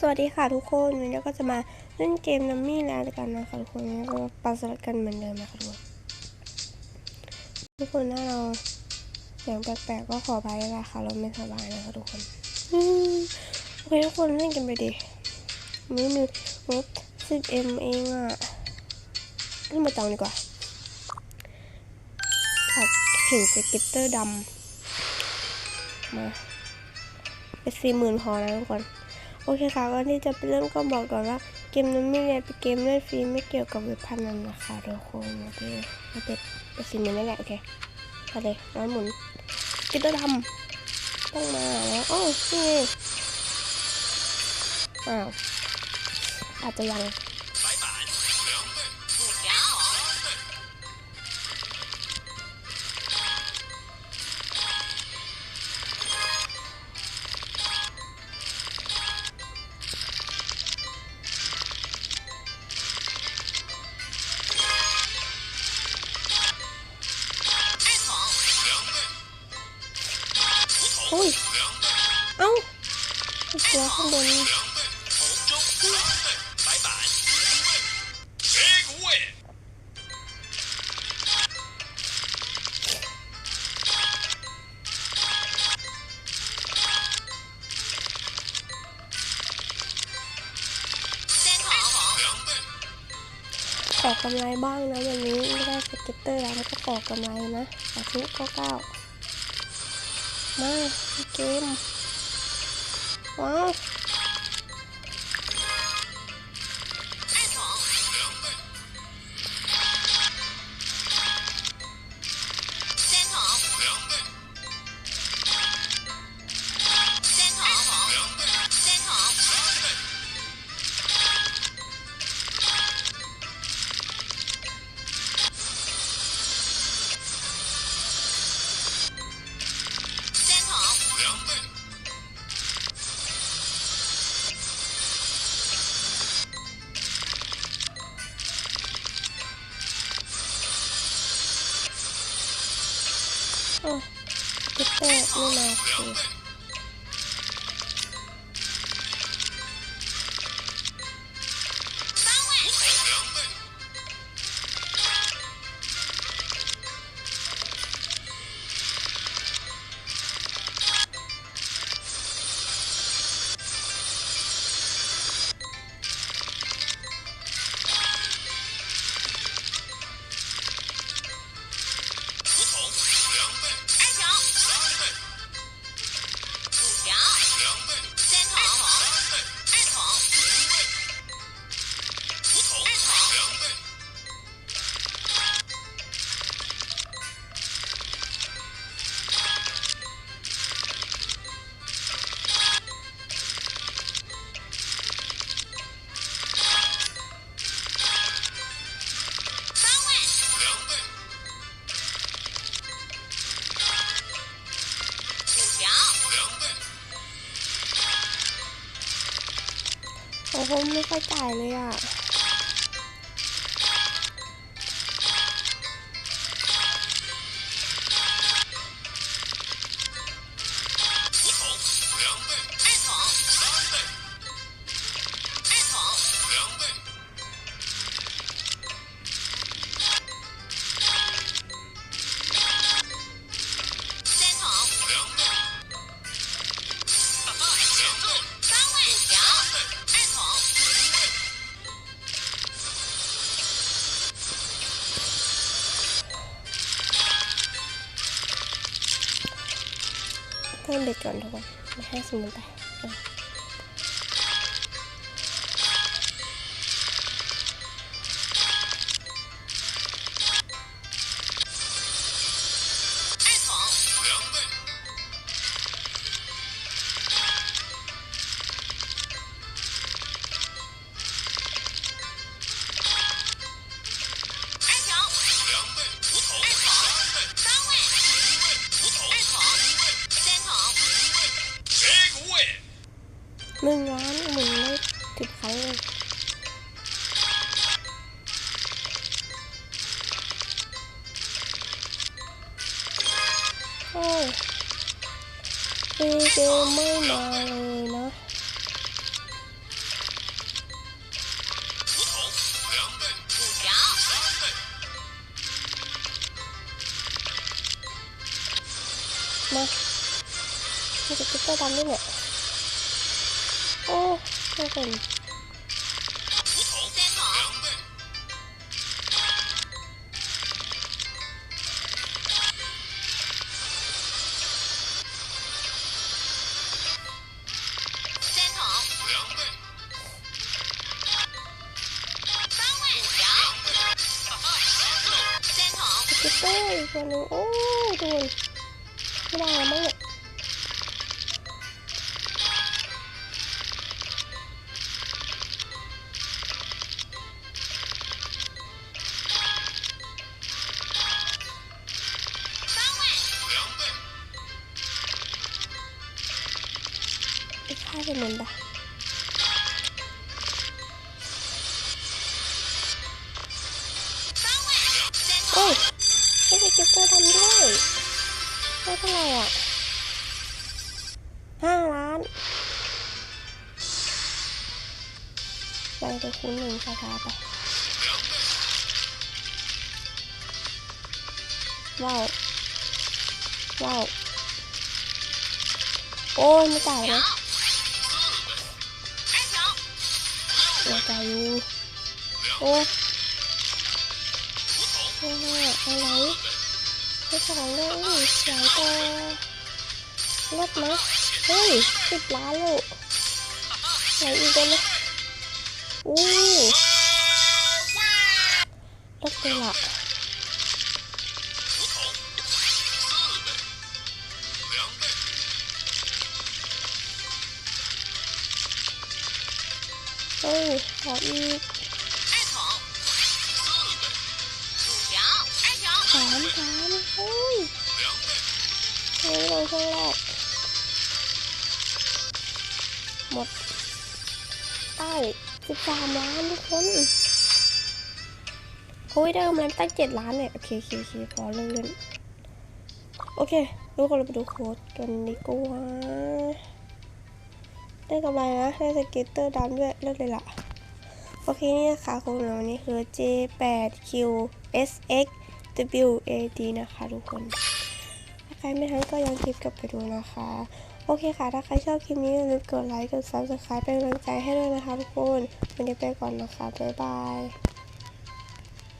สวัสดีค่ะทุกคนวันนี้เราก็จะมาเล่นเกมนัมมี่แล้วกันนะคะทุกคนวันนี้ก็ปาสลัดกันเหมือนเดิมนะคะทุกคนทุกคนถ้าเราเสียงแปลกๆก็ขออภัยด้วยนะค่ะเราไม่สบายนะคะทุกคนโอเคทุกคนเล่นกันไปดิมือมืองบสิบเอ็มเองอะขึ้นมาจองดีกว่าผักเห็นสเก็ตเตอร์ดำมาไปสี่หมื่นพอนะทุกคน โอเคค่ะก่อนที่จะไปเริ่มก็บอกก่อนว่าเกมนั้นไม่ได้เป็นเกมเล่นฟรีไม่เกี่ยวกับเว็บพนันนะคะทุกคนโอเคมาเป็ดไปสิมันนี่แหละโอเคไปเลยร้ำหมุนกินตัวดำต้องมาแล้วโอ้าวนี่ไงอ้าวอาจจะยัง โอ้ย เอ้าตัวข้างบนขอกำไรบ้างนะวันนี้ไม่ได้สเก็ตเตอร์แล้วก็ขอกำไรนะสาธุเก้าเก้า มาเสเก็ตเผมไม่ไม่ค่อยจ่ายเลยอะ เพิ่มเบ็ดก่อนทุกคน 哎，最近没来呢。妈，你是不是打奶奶？哦，看见。 捅， สกิปเปอร์อีกตัวหนึงโอ้โดนไม่ได้แล้วมั้งเนี่ย 三位， ไอ้ค่ ได้สกิปเปอร์ดำด้วยได้เท่าไหร่อะห้าล้านไปไปคูณหนึ่งช้าๆไปว้าวว้าวโอ้ยไม่จ่ายนะ二条，หัวใจอยู่โอ้ยโอ้ยอะไร ไม่สองเลยอุ้ยเสียตัวลดนะเฮ้ยสิบล้านเลยไหนอีกได้ไหมอู้ลดเลยล่ะเฮ้ยขออีก ช่องแรก หมดใต้สิบสามล้านทุกคนโอ้ยได้กำไรตั้งเจ็ดล้านเนี่ย โอเคโอเคโอเคพอเลิกเล่นโอเคทุกคนเราไปดูโค้ดกันดีกว่าได้กำไรนะ ได้สเก็ตเตอร์ดำด้วยเลิกเลยล่ะ โอเค นี่นะคะโค้ดของวันนี้คือ J8QSXWAD นะคะทุกคน รไม่ทันก็ย้อนคลิปกลับไปดูนะคะ โอเคค่ะ ถ้าใครชอบคลิปนี้อย่าลืมกดไลค์ กด subscribe เป็นกำลังใจให้ด้วยนะคะทุกคน วันนี้ไปก่อนนะคะ บ๊ายบาย